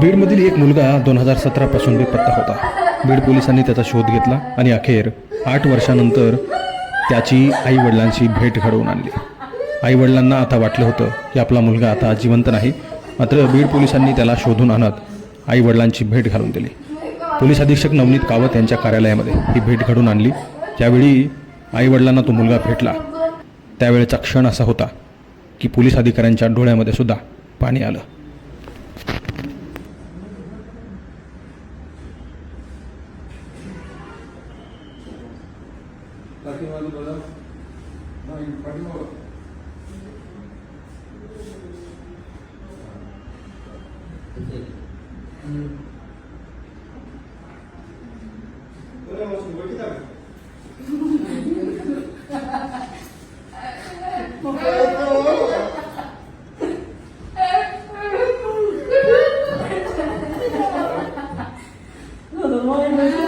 बीडमधील एक मुलगा दोन हजार सतरापासून बेपत्ता होता. बीड पोलिसांनी त्याचा शोध घेतला आणि अखेर आठ वर्षानंतर त्याची आईवडिलांची भेट घडवून आणली. आईवडिलांना आता वाटलं होतं की आपला मुलगा आता जिवंत नाही मात्र बीड पोलिसांनी त्याला शोधून आणत आईवडिलांची भेट घालून दिली. पोलीस अधीक्षक नवनीत कावत यांच्या कार्यालयामध्ये ही भेट घडून आणली. त्यावेळी आईवडिलांना तो मुलगा भेटला. त्यावेळेचा क्षण असा होता की पोलीस अधिकाऱ्यांच्या डोळ्यामध्ये सुद्धा पाणी आलं. બાકીમાંથી બધા પડી Oh, my God.